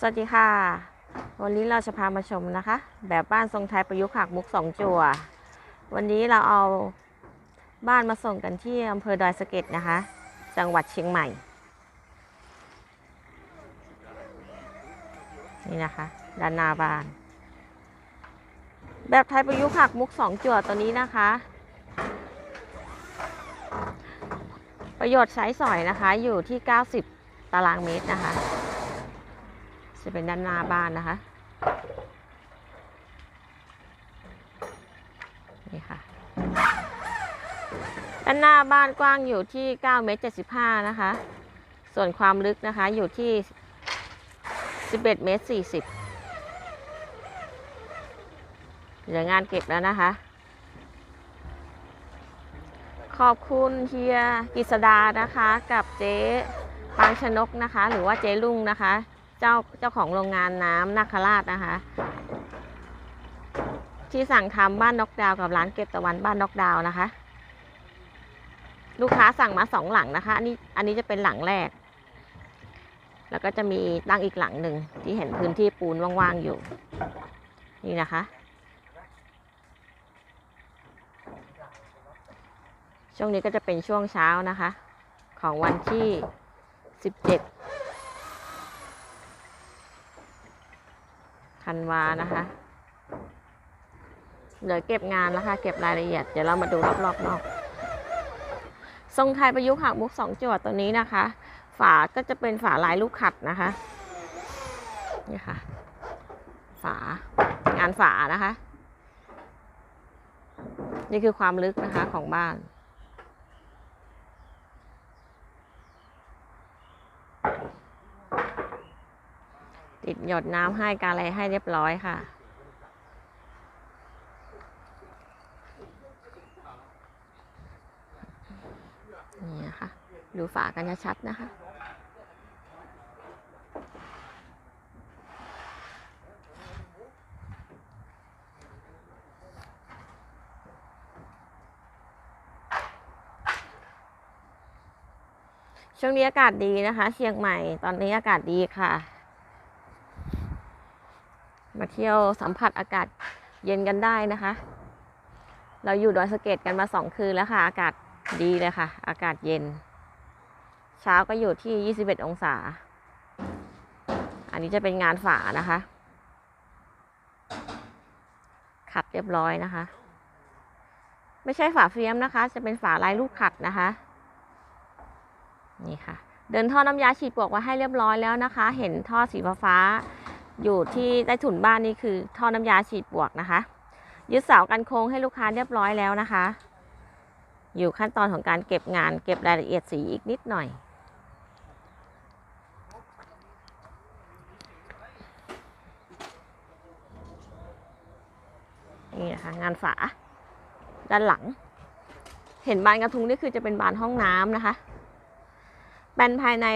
สวัสดีค่ะ วันนี้เราจะพามาชมนะคะ แบบบ้านทรงไทยประยุกต์หักมุกสองจั่ว วันนี้เราเอาบ้านมาส่งกันที่อำเภอดอยสะเก็ดนะคะ จังหวัดเชียงใหม่ นี่นะคะ ด้านหน้าบ้าน แบบไทยประยุกต์หักมุกสองจั่วตัวนี้นะคะ ประโยชน์ใช้สอยนะคะอยู่ที่ 90 ตารางเมตรนะคะ จะเป็นด้านหน้าบ้านนะคะ นี่ค่ะ ด้านหน้าบ้านกว้างอยู่ที่9เมตร75 นะคะ ส่วนความลึกนะคะอยู่ที่ 11เมตร40เหลืองานเก็บแล้วนะคะ ขอบคุณเฮียกิษดานะคะกับเจ๊ปางชนกนะคะ หรือว่าเจ๊ลุงนะคะ เจ้าเจ้าของโรงงานน้ำนาคราชนะคะ ที่สั่งทำบ้านนกดาวกับร้านเก็บตะวันบ้านนกดาวนะคะ ลูกค้าสั่งมาสองหลังนะคะ อันนี้อันนี้จะเป็นหลังแรก แล้วก็จะมีตั้งอีกหลังหนึ่งที่เห็นพื้นที่ปูนว่างๆอยู่ นี่นะคะช่วงนี้ก็จะเป็นช่วงเช้านะคะ ของวันที่ 17 ธันวานะคะเหลือเก็บงานแล้วค่ะเก็บรายละเอียด เดี๋ยวเรามาดูรอบๆนอก ทรงไทยประยุกต์หักมุกสองจั่วตัวนี้นะคะ ฝาก็จะเป็นฝาลายลูกขัดนะคะ นี่ค่ะ ฝางานฝานะคะ นี่คือความลึกนะคะของบ้าน ติดหยดน้ำให้การอะไรให้เรียบร้อยค่ะ นี่นะคะดูฝากันชัดๆนะคะช่วงนี้อากาศดีนะคะ เชียงใหม่ตอนนี้อากาศดีค่ะ เที่ยวสัมผัสอากาศเย็นกันได้นะคะ เราอยู่ดอยสะเก็ดกันมาสองคืนแล้วค่ะ อากาศดีเลยค่ะ อากาศเย็น เช้าก็อยู่ที่ 21 องศา อันนี้จะเป็นงานฝานะคะ ขัดเรียบร้อยนะคะ ไม่ใช่ฝาเฟียมนะคะ จะเป็นฝาลายลูกขัดนะคะ นี่ค่ะ เดินท่อน้ำยาฉีดปวกไว้ให้เรียบร้อยแล้วนะคะ เห็นท่อสีฟ้า อยู่ที่ใต้ถุนบ้านนี่คือท่อน้ำยาฉีดปวกนะคะ ยึดเสากันโค้งให้ลูกค้าเรียบร้อยแล้วนะคะ อยู่ขั้นตอนของการเก็บงาน เก็บรายละเอียดสีอีกนิดหน่อยนี่นะคะงานฝา ด้านหลัง เห็นบานกระทุงนี่คือจะเป็นบานห้องน้ำนะคะแปลนภายใน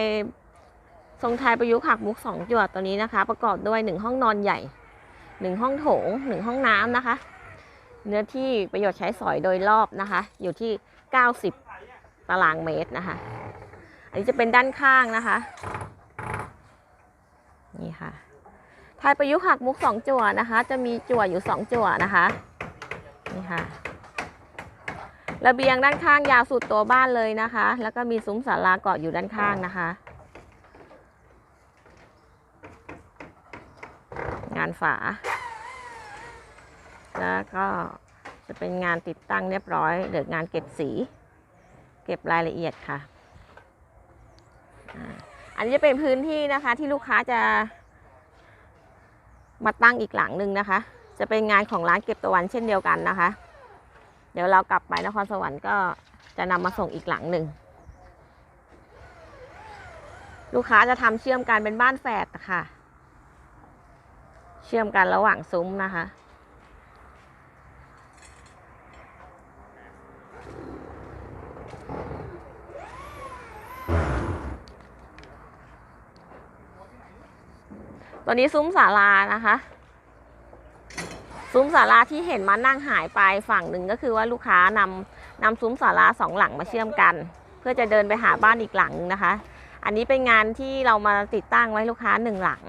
ทรงไทยประยุกต์หักมุกสองจั่วตัวนี้นะคะ ประกอบด้วยหนึ่งห้องนอนใหญ่หนึ่งห้องโถงหนึ่งห้องน้ำนะคะ เนื้อที่ประโยชน์ใช้สอยโดยรอบนะคะ อยู่ที่ 90 ตารางเมตรนะคะ อันนี้จะเป็นด้านข้างนะคะ นี่ค่ะไทยประยุกต์หักมุกสองจั่วนะคะ จะมีจั่วอยู่สองจั่วนะคะนี่ค่ะระเบียงด้านข้างยาวสุดตัวบ้านเลยนะคะ แล้วก็มีซุ้มศาลาเกาะอยู่ด้านข้างนะคะ งานฝา แล้วก็จะเป็นงานติดตั้งเรียบร้อยเหลืองานเก็บสี เก็บรายละเอียดค่ะ อันนี้จะเป็นพื้นที่นะคะที่ลูกค้าจะมาตั้งอีกหลังหนึ่งนะคะ จะเป็นงานของร้านเก็บตะวันเช่นเดียวกันนะคะ เดี๋ยวเรากลับไปนครสวรรค์ก็จะนำมาส่งอีกหลังหนึ่งลูกค้าจะทำเชื่อมกันเป็นบ้านแฝดค่ะ ชื่อมกันระหว่างซุ้มนะคะ ตัวนี้ซุ้มศาลานะคะ ซุ้มศาลาที่เห็นมานั่งหายไปฝั่งหนึ่งก็คือว่าลูกค้านำนำซุ้มศาลาสองหลังมาเชื่อมกัน เพื่อจะเดินไปหาบ้านอีกหลังนึงนะคะ อันนี้เป็นงานที่เรามาติดตั้งไว้ลูกค้าหนึ่งหลัง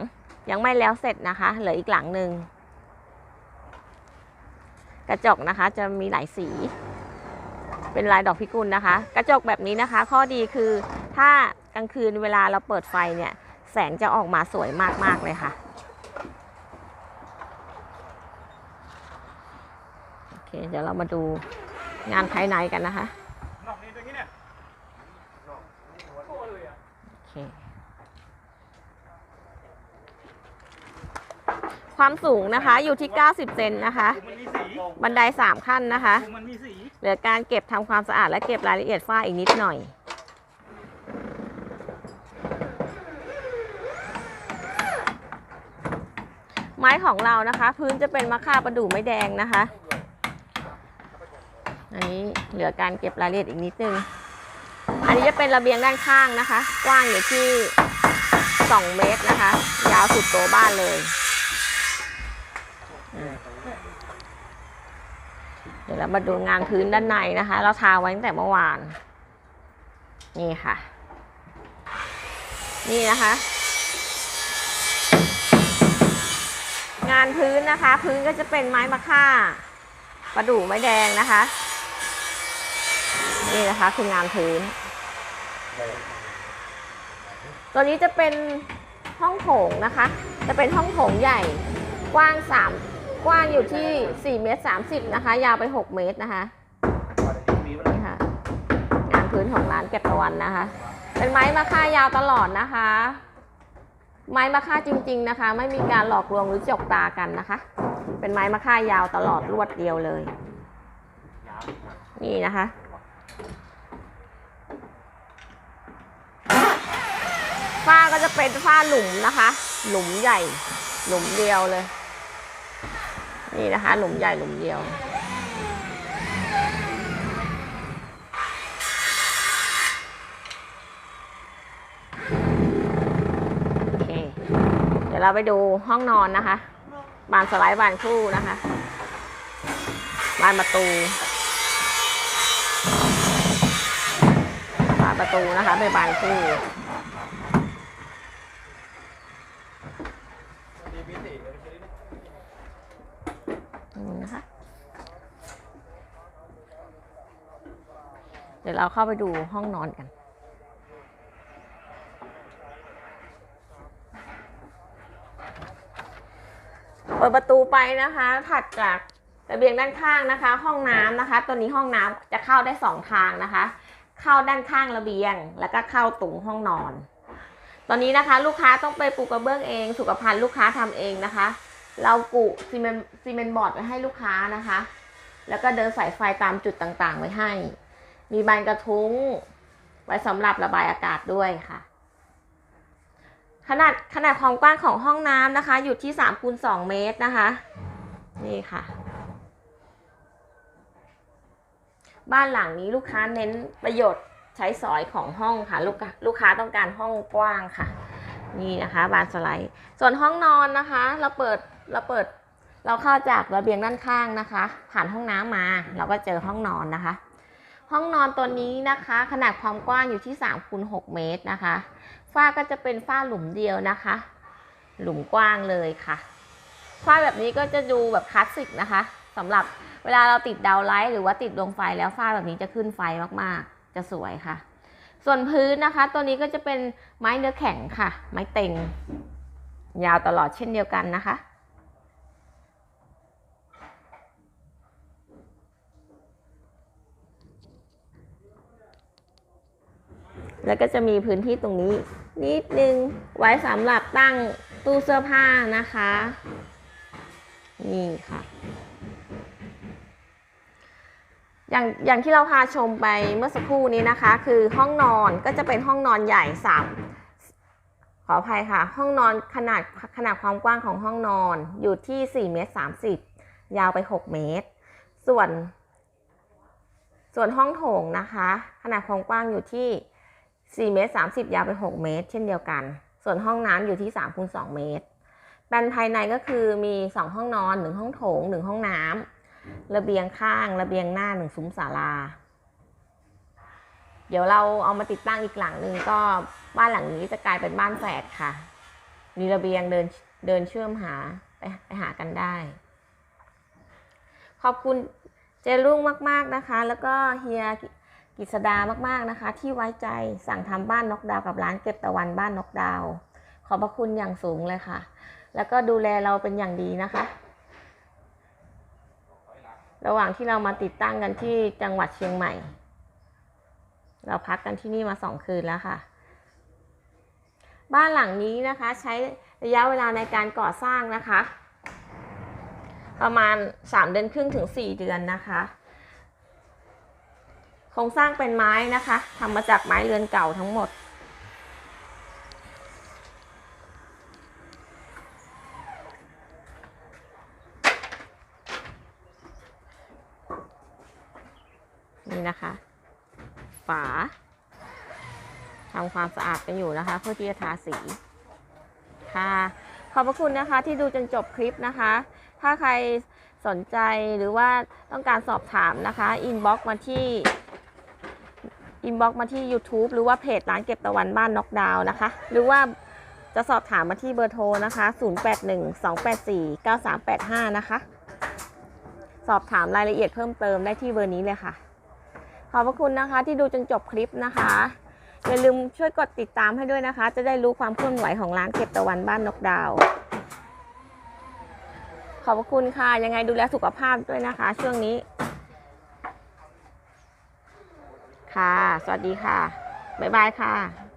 ยังไม่แล้วเสร็จนะคะ เหลืออีกหลังหนึ่งกระจกนะคะจะมีหลายสี เป็นลายดอกพิกุลนะคะ กระจกแบบนี้นะคะ ข้อดีคือถ้ากลางคืนเวลาเราเปิดไฟเนี่ย แสงจะออกมาสวยมาก ๆ เลยค่ะโอเคเดี๋ยวเรามาดูงานภายในกันนะคะโอเค ความสูงนะคะอยู่ที่ 90 เซนนะคะมันมีสีบันได 3 ขั้นนะคะ เหลือการเก็บทำความสะอาดและเก็บรายละเอียดฝ้าอีกนิดหน่อยไม้ของเรานะคะ พื้นจะเป็นมะค่าประดู่ไม้แดงนะคะอันนี้เหลือการเก็บรายละเอียดอีกนิดนึง อันนี้จะเป็นระเบียงด้านข้างนะคะ กว้างอยู่ที่ 2 เมตรนะคะ ยาวสุดโตบ้านเลยอ่า เดี๋ยวมาดูงานพื้นด้านในนะคะ เราทาไว้ตั้งแต่เมื่อวาน นี่ค่ะ นี่นะคะ งานพื้นนะคะ พื้นก็จะเป็นไม้มะค่าประดู่ไม้แดงนะคะ นี่นะคะคืองานพื้น ตัวนี้จะเป็นห้องโถงนะคะ จะเป็นห้องโถงใหญ่กว้างสาม กว้างอยู่ที่ 4 เมตร 30 นะคะ ยาวไป 6 เมตรนะคะนี่ค่ะงานพื้นของร้านเก็บตะวันนะคะ เป็นไม้มะค่ายาวตลอดนะคะ ไม้มะค่าจริง ๆนะคะ ไม่มีการหลอกลวงหรือจกตากันนะคะ เป็นไม้มะค่ายาวตลอดรวดเดียวเลย นี่นะคะฝ้าก็จะเป็นฝ้าหลุมนะคะ หลุมใหญ่ หลุมเดียวเลย นี่นะคะหลุมใหญ่หลุมเดียว โอเค เดี๋ยวเราไปดูห้องนอนนะคะ บานสไลด์บานคู่นะคะ บานประตู บานประตูนะคะเป็นบานคู่ นี่นะคะ เดี๋ยวเราเข้าไปดูห้องนอนกัน เปิดประตูไปนะคะ ถัดจากระเบียงด้านข้างนะคะ ห้องน้ำนะคะ ตัวนี้ห้องน้ำจะเข้าได้สองทางนะคะ เข้าด้านข้างระเบียง แล้วก็เข้าตรงห้องนอน ตอนนี้นะคะ ลูกค้าต้องไปปูกระเบื้องเอง สุขภัณฑ์ลูกค้าทำเองนะคะ เรากุซีเมนต์ซีเมนต์บอร์ดไว้ให้ลูกค้านะคะ แล้วก็เดินสายไฟตามจุดต่างๆ ไว้ให้ มีบานกระทุ้ง ไว้สำหรับระบายอากาศด้วยค่ะ ขนาดขนาดความกว้างของห้องน้ำนะคะ อยู่ที่3คูณ2เมตรนะคะ นี่ค่ะ บ้านหลังนี้ลูกค้าเน้นประโยชน์ใช้สอยของห้องค่ะ ลูกค้าลูกค้าต้องการห้องกว้างค่ะ นี่นะคะ บานสไลด์ ส่วนห้องนอนนะคะ เราเปิดเราเปิดเราเข้าจากระเบียงด้านข้างนะคะ ผ่านห้องน้ำมา เราก็เจอห้องนอนนะคะ ห้องนอนตัวนี้นะคะ ขนาดความกว้างอยู่ที่3คูณ6เมตรนะคะ ฝ้าก็จะเป็นฝ้าหลุมเดียวนะคะ หลุมกว้างเลยค่ะ ฝ้าแบบนี้ก็จะดูแบบคลาสสิกนะคะสำหรับเวลาเราติดดาวไลท์หรือว่าติดดวงไฟแล้วฝ้าแบบนี้จะขึ้นไฟมากๆ จะสวยค่ะ ส่วนพื้นนะคะ ตัวนี้ก็จะเป็นไม้เนื้อแข็งค่ะ ไม้เต็ง ยาวตลอดเช่นเดียวกันนะคะ แล้วก็จะมีพื้นที่ตรงนี้ นิดนึงไว้สำหรับตั้งตู้เสื้อผ้านะคะ นี่ค่ะ อย่างอย่างที่เราพาชมไปเมื่อสักครู่นี้นะคะ คือห้องนอนก็จะเป็นห้องนอนใหญ่สามขออภัยค่ะ ห้องนอนขนาดขนาดความกว้างของห้องนอนอยู่ที่4เมตร30 ยาวไป 6 เมตร ส่วน ส่วนห้องโถงนะคะ ขนาดความกว้างอยู่ที่ 4เมตร30 ยาวไป 6 เมตร เช่นเดียวกัน ส่วนห้องน้ำอยู่ที่3คูณ2เมตรแปลนภายในก็คือมี 2 ห้องนอน 1 ห้องโถง 1 ห้องน้ำระเบียงข้าง ระเบียงหน้า 1 ซุ้มศาลา เดี๋ยวเราเอามาติดตั้งอีกหลังหนึ่งก็บ้านหลังนี้จะกลายเป็นบ้านแฝดค่ะ มีระเบียงเดินเดินเชื่อมหาไปไปหากันได้ ขอบคุณเจรุ่งมาก ๆนะคะ แล้วก็เฮีย กิษดามากๆนะคะ ที่ไว้ใจสั่งทำบ้านนกดาวกับร้านเก็บตะวันบ้านนกดาว ขอบพระคุณอย่างสูงเลยค่ะ แล้วก็ดูแลเราเป็นอย่างดีนะคะ ระหว่างที่เรามาติดตั้งกันที่จังหวัดเชียงใหม่ เราพักกันที่นี่มาสองคืนแล้วค่ะ บ้านหลังนี้นะคะ ใช้ระยะเวลาในการก่อสร้างนะคะ ประมาณ 3 เดือนครึ่งถึง 4 เดือนนะคะ โครงสร้างเป็นไม้นะคะทำมาจากไม้เรือนเก่าทั้งหมด นี่นะคะ ฝาทำความสะอาดกันอยู่นะคะ เพื่อที่จะทาสีค่ะ ขอบพระคุณนะคะที่ดูจนจบคลิปนะคะ ถ้าใครสนใจหรือว่าต้องการสอบถามนะคะ อินบ็อกมาที่ อินบ็อกมาที่ YouTube หรือว่าเพจร้านเก็บตะวันบ้านน็อกดาวน์นะคะ หรือว่าจะสอบถามมาที่เบอร์โทรนะคะ 0812849385 นะคะ สอบถามรายละเอียดเพิ่มเติมได้ที่เบอร์นี้เลยค่ะ ขอบพระคุณนะคะที่ดูจนจบคลิปนะคะ อย่าลืมช่วยกดติดตามให้ด้วยนะคะ จะได้รู้ความเคลื่อนไหวของร้านเก็บตะวันบ้านนกดาว ขอบพระคุณค่ะ ยังไงดูแลสุขภาพด้วยนะคะ ช่วงนี้ ค่ะ สวัสดีค่ะ บ๊ายบายค่ะ